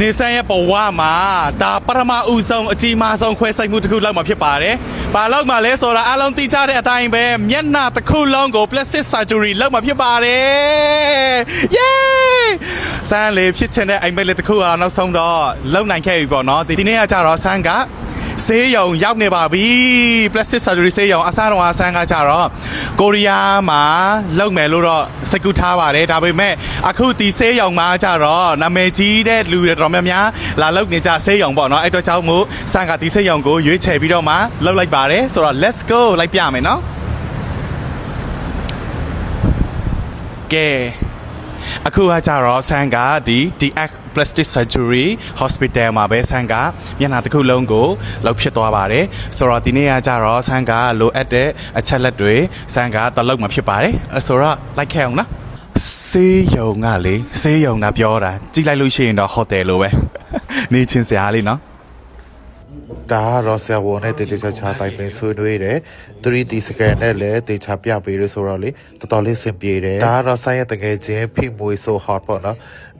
နေဆန်းရဲ့ဘဝမှာဒါပထမဦးဆုံးအကြီးမားဆုံးခွဲစိတ်မှုတစ်ခုလောက်မှာဖြစ်ပါတယ်။ဘာလောက်မှလဲဆိုတာအားလုံးသိကြတဲ့အတိုင်းပဲမျက်နှာတစ်ခုလုံးကို plastic surgery လောက်မှာဖြစ်ပါတယ်။ Yay! ဆန်းလေးဖြစ်ချင်တဲ့အိမ်မက်လေးတစ်ခုကတော့နောက်ဆုံးတော့လုံနိုင်ခဲ့ပြီပေါ့နော်။ဒီနေ့ကကြတော့ဆန်းက ဆေးရုံရောက်နေပါပြီ plastic surgery ဆေးရုံအစားတော်အဆန်းကကြတော့ကိုရီးယားမှာလုပ်မယ်လို့တော့စိတ်ကူးထားပါတယ်ဒါပေမဲ့အခုဒီဆေးရုံမှာကြတော့နာမည်ကြီးတဲ့လူတွေတော်တော်များများလာလုပ်နေကြဆေးရုံပေါ့နော်အဲ့တော့ကြောင့်မို့ဆန်းကဒီဆေးရုံကိုရွေးချယ်ပြီးတော့မှလုပ်လိုက်ပါတယ်ဆိုတော့ let's go လိုက်ပြမယ်နော်ကဲအခုကကြတော့ဆန်ကဒီ DX Plastic Surgery Hospital မှာပဲဆန်ကမျက်နှာတစ်ခုလုံးကိုလောက်ဖြစ်သွားပါတယ်ဆိုတော့ဒီနေ့ကကြတော့ဆန်ကလိုအပ်တဲ့အချက်လက်တွေဆန်ကတလုံးမှာဖြစ်ပါတယ်အဲ့ဆိုတော့လိုက်ခဲ့အောင်နော်ဆေးရုံကလေဆေးရုံကပြောတာကြည့်လိုက်လို့ရှိရင်တော့ဟိုတယ်လိုပဲနေချင်းစရာလေးနော်ဒါကတော့ဆရာဝန်နဲ့တေတေချာချာတိုင်ပင်ဆွေးနွေးတယ် 3D scan နဲ့လည်းတေချာပြပေးလို့ဆိုတော့လေတော်တော်လေးအဆင်ပြေတယ်ဒါကတော့ဆိုင်ရတကယ်ချင်းဖိမွေဆို hot ပေါ့နော်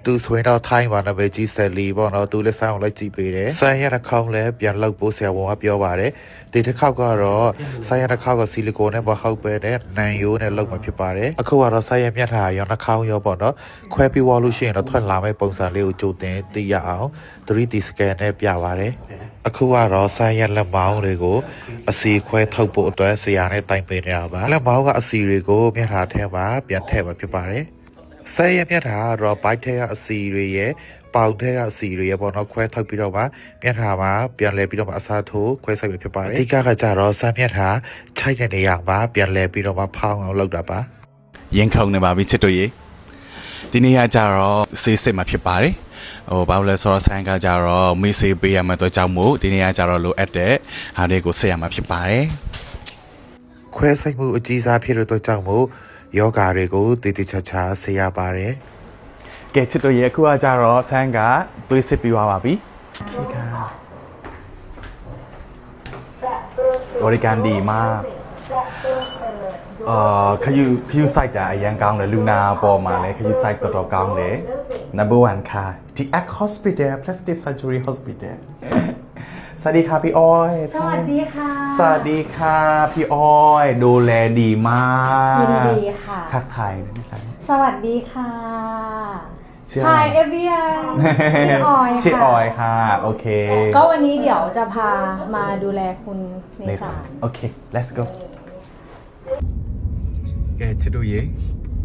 သူဆွေးတော့ထိုင်းပါနော်ပဲကြီးဆက်လီပေါ့နော်သူလည်းဆိုင်အောင်လိုက်ကြည့်ပေးတယ်ဆိုင်ရတစ်ခေါက်လည်းပြန်လောက်ဖို့ဆရာဝန်ကပြောပါတယ်ဒီတစ်ခေါက်ကတော့ဆိုင်ရတစ်ခေါက်ကဆီလီကိုနဲ့မဟုတ်ပဲနဲ့နန်ယိုးနဲ့လောက်မှာဖြစ်ပါတယ်အခုကတော့ဆိုင်ရမြတ်ထားရောနှာခေါင်းရောပေါ့နော်ခွဲပြီးဝါလို့ရှိရင်တော့ထွက်လာမယ့်ပုံစံလေးကိုကြိုတင်သိရအောင် 3D scan နဲ့ပြပါတယ်အခုကတော့ဆိုင်းရက်လက်မောင်းတွေကိုအစီခွဲထုတ်ဖို့အတွက်ဆရာနဲ့တိုင်ပင်နေရပါလက်မောင်းကအစီတွေကိုမျက်ထာထဲမှာပြန်ထည့်မှာဖြစ်ပါတယ် ဆိုင်းရက်မျက်ထာကတော့ဘိုက်ထဲကအစီတွေရဲ့ပေါင်ထဲကအစီတွေရဲ့ပေါ့နော်ခွဲထုတ်ပြီးတော့မှမျက်ထာမှာပြန်လဲပြီးတော့မှအစားထိုးခွဲဆိုင်မှာဖြစ်ပါတယ်အဓိကကကြတော့ဆိုင်းမျက်ထာခြိုက်တဲ့နေရာမှာပြန်လဲပြီးတော့မှဖောင်းအောင်လုပ်တာပါရင်ခုန်နေပါပြီချစ်တို့ရေဒီနေ့ကကြတော့ဆေးစစ်မှာဖြစ်ပါတယ်ဟိုဘာလို့လဲဆိုတော့ဆိုင်ကကြတော့မေးဆေးပေးရမယ့်တော့ကြောင့်မို့ဒီနေ့ကကြတော့လိုအပ်တဲ့ဟာတွေကိုဆက်ရမှာဖြစ်ပါတယ်ခွဲဆိုင်မှုအကြီးစားဖြစ်လို့တော့ကြောင့်မို့ ယောဂါတွေကိုတည်တည်ချာချာဆေးရပါတယ်ကဲချစ်တို့ရေအခုကကြတော့ဆန်းကသွေးစစ်ပြီးသွားပါပြီခိကဘရိကန်ဒီမှာအာခယူခယူ site တာအရန်ကောင်းတယ်လူနာပေါ်မှာလည်းခယူ site တော်တော်ကောင်းတယ် number 1ခါဒီ Act Hospital Plastic Surgery Hospital ส วัสดีค่ะพี่อ้อย สวัสดีค่ะ สวัสดีค่ะพี่อ้อย ดูแลดีมากยินดีค่ะ ทักทายด้วยนะคะสวัสดีค่ะชื่ออะไร Hi everyone ชื่อออยค่ะ ชื่อออยค่ะ โอเค ก็วันนี้เดี๋ยวจะพามาดูแลคุณในสาน โอเค let's go แกจะดูเย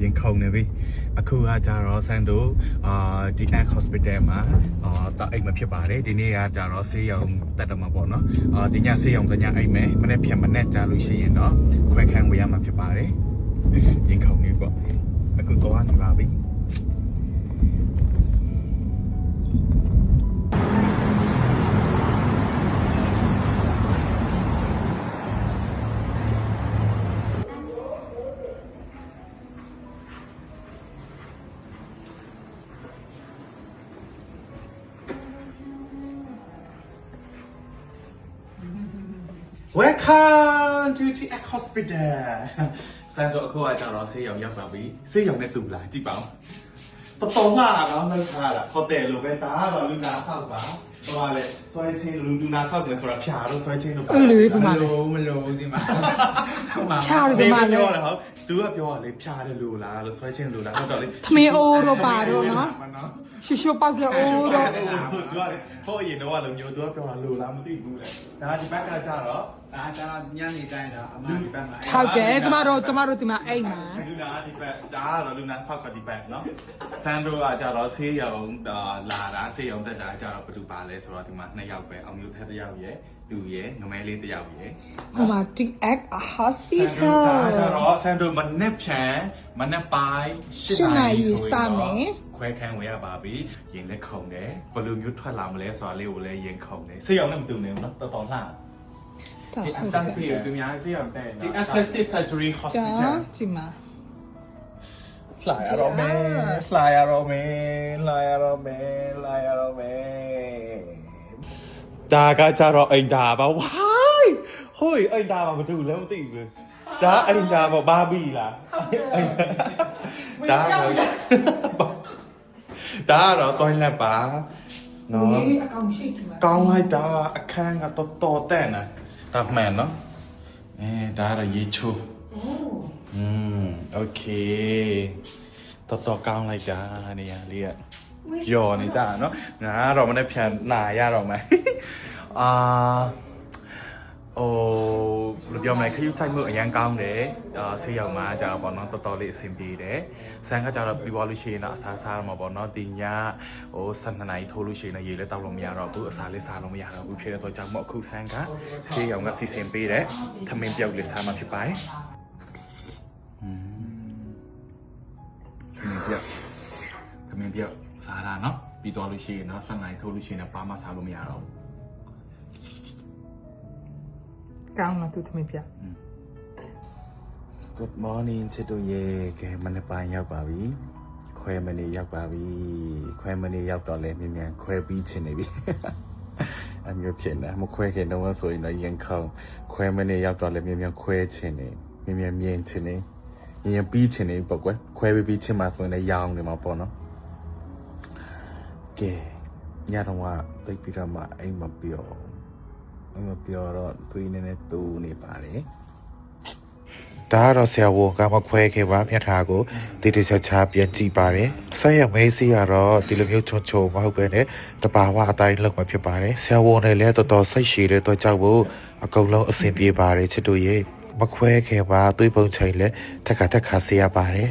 ရင်ခုန်နေပြီအခုကကြတော့ဆန်တို့အာဒီ Act Hospital မှာအာတအိတ်မဖြစ်ပါတယ်ဒီနေ့ကကြတော့ဆေးရုံတက်တော့မှာပေါ့နော်အာဒီညဆေးရုံကညအိတ်မယ်မနေ့ဖြန်မနေ့ကြာလို့ရှိရင်တော့ခွဲခန်းဝေရမှာဖြစ်ပါတယ်ရင်ခုန်နေပေါ့အခုတော့နေပါပြီ Welcome to the Act Hospital ဆန်တော့အခုကကြတော့ဆေးရုံရောက်ပါပြီဆေးရုံနဲ့တူလာကြည့်ပါဦးတော်တော်လာတော့လောက်ထားတာဟိုတယ်လိုပဲဒါကတော့လူနာဆောက်ပါဟိုကလေဆွဲချင်းလူလူနာဆောက်တယ်ဆိုတာဖြာတော့ဆွဲချင်းလို့အဲ့လိုပဲမှာမလို့မလို့ဒီမှာဟိုမှာဖြားတယ်ဒီဒီမှာမှာလေပြောတယ်ဟုတ်သူကပြောတယ်ဖြာတယ်လို့လားလို့ဆွဲချင်းလို့လားဟုတ်တော့လေသမင်းအိုးတော့ပါတော့နော်နော်ရှူရှူပေါက်တဲ့အိုးတော့သူကလေဟိုအရင်တော့လုံမျိုးသူကပြောတာလို့လားမသိဘူးလေဒါဒီဘက်ကကြတော့ ဒါကညနေတိုင်းတော့အမဒီဘက်မှာထောက်ကျဲကျမတို့ကျမတို့ဒီမှာအိမ်မှာလူနာဒီဘက်ဒါကတော့လူနာဆောက်ကဒီဘက်နော်ဆန်ဒိုကကြတော့ဆေးရုံလာတာဆေးရုံတက်တာကြတော့ဘယ်သူပါလဲဆိုတော့ဒီမှာနှစ်ယောက်ပဲအောင်မျိုးထက်တစ်ယောက်ရယ်သူရယ်ငမဲလေးတစ်ယောက်ရယ်ဟိုမှာ TX ဒါ Hospital ကြတော့ဆန်ဒိုမနေ့ဖြန်မနေ့ပိုင်း၈နာရီဆိုရင်ခွဲခန်းဝယ်ရပါပြီရင်လက်ခုံတယ်ဘယ်လိုမျိုးထွက်လာမလဲဆိုတာလေးကိုလည်းရင်ခုံတယ်ဆေးရုံနဲ့မတူနေဘူးနော်တော်တော်လှ ဒါဒီအဟုတ်တန်းစက်ပြေသူများစီအောင်တဲ့ဒီ Plastic Surgery ကြာ Hospital ဒီမှာလှရတော့မယ်လှရတော့မယ်လှရတော့မယ်လှရတော့မယ်ဒါကကြတော့အိမ်ဒါပါဝိုင်းဟိုအိမ်ဒါပါမတူလည်းမသိဘူးဒါအိမ်ဒါပါဘာဘီလားအိမ်ဒါတော့ဒါကတော့ toilet ပါနော်အေးအကောင်ရှိတယ်ကောင်းလိုက်တာအခန်းကတော်တော်တဲ့နော်ဒါမှန်နော်အဲဒါရရေချိုးอื ตาบแมนเนาะเอดาราเยชูอืมโอเคต่อต่อกลางอะไรจ้าเนี่ยเรียกยอนี่จ้าเนาะนะเราไม่ได้เพียนหนายาหราไหมอ่า ဟိုဘယ်လိုပြောမလဲခရုစိုက်မှုအရန်ကောင်းတယ်အာဆေးရောက်မှာကြာတော့ပေါ့နော်တော်တော်လေးအဆင်ပြေတယ်ဆန်ကကြာတော့ပြီးသွားလို့ရှိရင်တော့အစားစားရမှာပေါ့နော်ဒီညဟို12နာရီထိုးလို့ရှိရင်လည်းရေလည်းတောက်လို့မရတော့ဘူးအစားလေးစားလို့မရတော့ဘူးဖြစ်တဲ့တော့ကြောင့်မို့အခုဆန်ကဆေးရောက်ကစီစဉ်ပေးတယ်ထမင်းပြောက်လေးစားမှာဖြစ်ပါတယ်อืมထမင်းပြောက်ထမင်းပြောက်စားတာနော်ပြီးသွားလို့ရှိရင်တော့12နာရီထိုးလို့ရှိရင်တော့ဘာမှစားလို့မရတော့ဘူး ကောင်းလားသူသမီးပြ Good morning ချစ်တို့ရေကဲမနေ့ပိုင်းရောက်ပါပြီခွဲမနေ့ရောက်ပါပြီခွဲမနေ့ရောက်တော့လဲမြင်မြန်ခွဲပြီးချင်နေပြီအမျိုးဖြစ်နေမခွဲခင်တော့ဆိုရင်တော့ရင်ခေါင်းခွဲမနေ့ရောက်တော့လဲမြင်မြန်ခွဲချင်နေမြင်မြန်မြင်ချင်နေမြင်မြန်ပြီးချင်နေပေါ့ကွယ်ခွဲပြီးပြီးချင်မှဆိုရင်လည်းရောင်းနေမှာပေါ့နော်ကဲညတော့ကသိပ်ပြီးတော့မှအိမ်မပြောအိ မ်မပြောတော့သူနေနေတူနေပါတယ်ဒါကတော့ဆရာဝန်ကမခွဲခဲ့ပါမျက်ထာကိုတည်တည်ချာချာပြန်ကြည့်ပါတယ်ဆက်ရမဲစီကတော့ဒီလိုမျိုးချုံချုံမဟုတ်ပဲနဲ့တဘာဝအတိုင်းလောက်မှာဖြစ်ပါတယ်ဆရာဝန်နဲ့လည်းတော်တော်စိတ်ရှည်တဲ့တော့ကြောက်ဖို့အကုန်လုံးအဆင်ပြေပါတယ်ချစ်တို့ရေမခွဲခဲ့ပါသွေးပုံချိန်လည်းတက်ခါတက်ခါဆေးရပါတယ်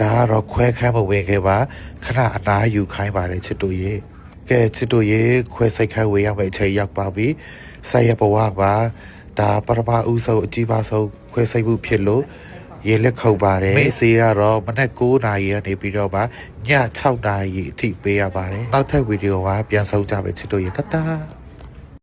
ဒါကတော့ခွဲခမ်းမဝင်ခဲ့ပါခဏအနားယူခိုင်းပါတယ်ချစ်တို့ရေ ကဲချစ်တို့ရေခွဲစိတ်ခိုင်းဝေရမယ့်အချိန်ရောက်ပါပြီဆက်ရဘဝပါဒါပရမအဦးဆုံးအကြီးပါဆုံးခွဲစိတ်မှုဖြစ်လို့ရေလက်ခုပ်ပါတယ်မေးစီကတော့မနက်9နာရီကနေပြီးတော့မှည6နာရီအထိပေးရပါတယ်နောက်ထပ်ဗီဒီယိုကပြန်ဆုံးကြပဲချစ်တို့ရေတတ်တာ